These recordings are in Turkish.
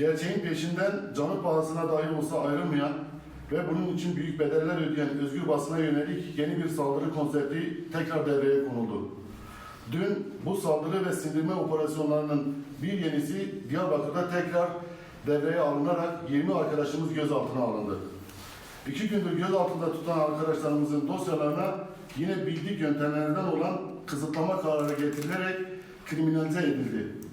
gerçeğin peşinden canı pahasına dahi olsa ayrılmayan ve bunun için büyük bedeller ödeyen özgür basına yönelik yeni bir saldırı konsepti tekrar devreye konuldu. Dün bu saldırı ve sindirme operasyonlarının bir yenisi Diyarbakır'da tekrar devreye alınarak 20 arkadaşımız gözaltına alındı. İki gündür gözaltında tutan arkadaşlarımızın dosyalarına yine bildik yöntemlerden olan kısıtlama kararı getirilerek kriminalize edildi.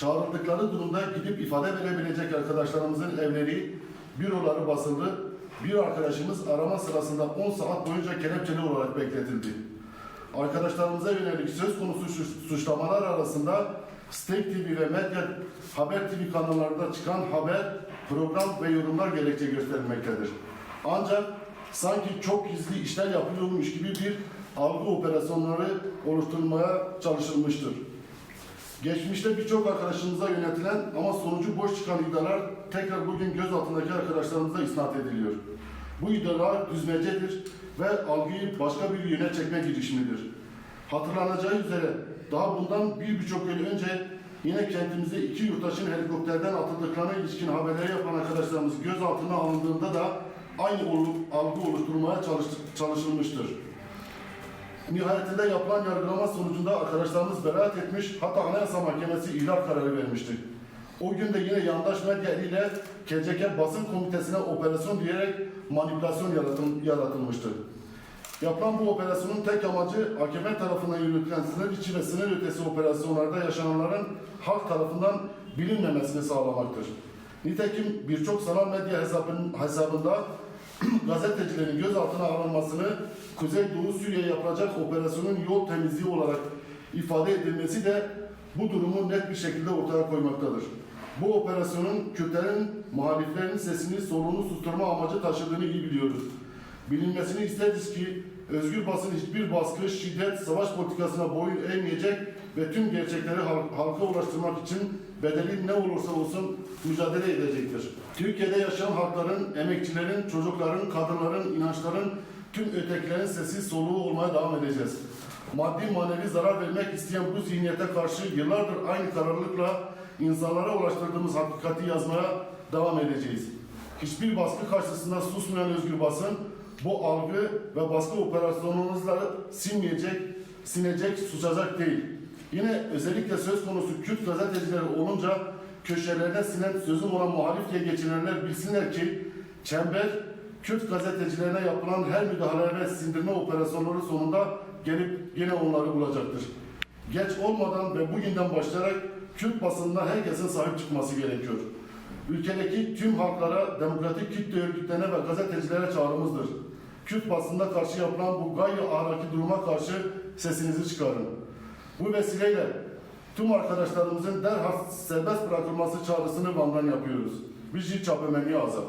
Çağrıldıkları durumda gidip ifade verebilecek arkadaşlarımızın evleri, büroları basıldı. Bir arkadaşımız arama sırasında 10 saat boyunca kelepçeli olarak bekletildi. Arkadaşlarımıza yönelik söz konusu suç- suçlamalar arasında Steak TV ve Medya Haber TV kanallarında çıkan haber, program ve yorumlar gerekçe gösterilmektedir. Ancak sanki çok gizli işler yapılıyormuş gibi bir algı operasyonları oluşturulmaya çalışılmıştır. Geçmişte birçok arkadaşımıza yönetilen ama sonucu boş çıkan iddialar tekrar bugün gözaltındaki arkadaşlarımıza isnat ediliyor. Bu iddialar düzmecedir ve algıyı başka bir yöne çekme girişimidir. Hatırlanacağı üzere daha bundan bir buçuk yıl önce yine kentimizde iki yurttaşın helikopterden atıldıklarına ilişkin haberleri yapan arkadaşlarımız gözaltına alındığında da aynı algı oluşturmaya çalış- çalışılmıştır. Nihayetinde yapılan yargılama sonucunda arkadaşlarımız beraat etmiş, hatta Anayasa Mahkemesi ihlal kararı vermişti. O gün de yine yandaş medya ile KCK basın komitesine operasyon diyerek manipülasyon yaratıl- yaratılmıştı. Yapılan bu operasyonun tek amacı AKP tarafından yürütülen sınır içi ve sınır ötesi operasyonlarda yaşananların halk tarafından bilinmemesini sağlamaktır. Nitekim birçok sanal medya hesabın, hesabında gazetecilerin gözaltına alınmasını Kuzey Doğu Suriye yapılacak operasyonun yol temizliği olarak ifade edilmesi de bu durumu net bir şekilde ortaya koymaktadır. Bu operasyonun Kürtlerin, muhaliflerin sesini, soluğunu susturma amacı taşıdığını iyi biliyoruz. Bilinmesini isteriz ki özgür basın hiçbir baskı, şiddet, savaş politikasına boyun eğmeyecek ve tüm gerçekleri halk- halka ulaştırmak için bedeli ne olursa olsun mücadele edecektir. Türkiye'de yaşayan halkların, emekçilerin, çocukların, kadınların, inançların, tüm ötekilerin sesi soluğu olmaya devam edeceğiz. Maddi manevi zarar vermek isteyen bu zihniyete karşı yıllardır aynı kararlılıkla insanlara ulaştırdığımız hakikati yazmaya devam edeceğiz. Hiçbir baskı karşısında susmayan özgür basın bu algı ve baskı operasyonunuzla silmeyecek, sinecek, susacak değil. Yine özellikle söz konusu Kürt gazetecileri olunca köşelerine sinen sözüm olan muhalif diye geçinenler bilsinler ki çember Kürt gazetecilerine yapılan her müdahale ve sindirme operasyonları sonunda gelip yine onları bulacaktır. Geç olmadan ve bugünden başlayarak Kürt basınına herkesin sahip çıkması gerekiyor. Ülkedeki tüm halklara, demokratik kitle örgütlerine ve gazetecilere çağrımızdır. Kürt basında karşı yapılan bu gayri ahlaki duruma karşı sesinizi çıkarın. Bu vesileyle tüm arkadaşlarımızın derhal serbest bırakılması çağrısını Van'dan yapıyoruz. Bir şey çapemeni azap.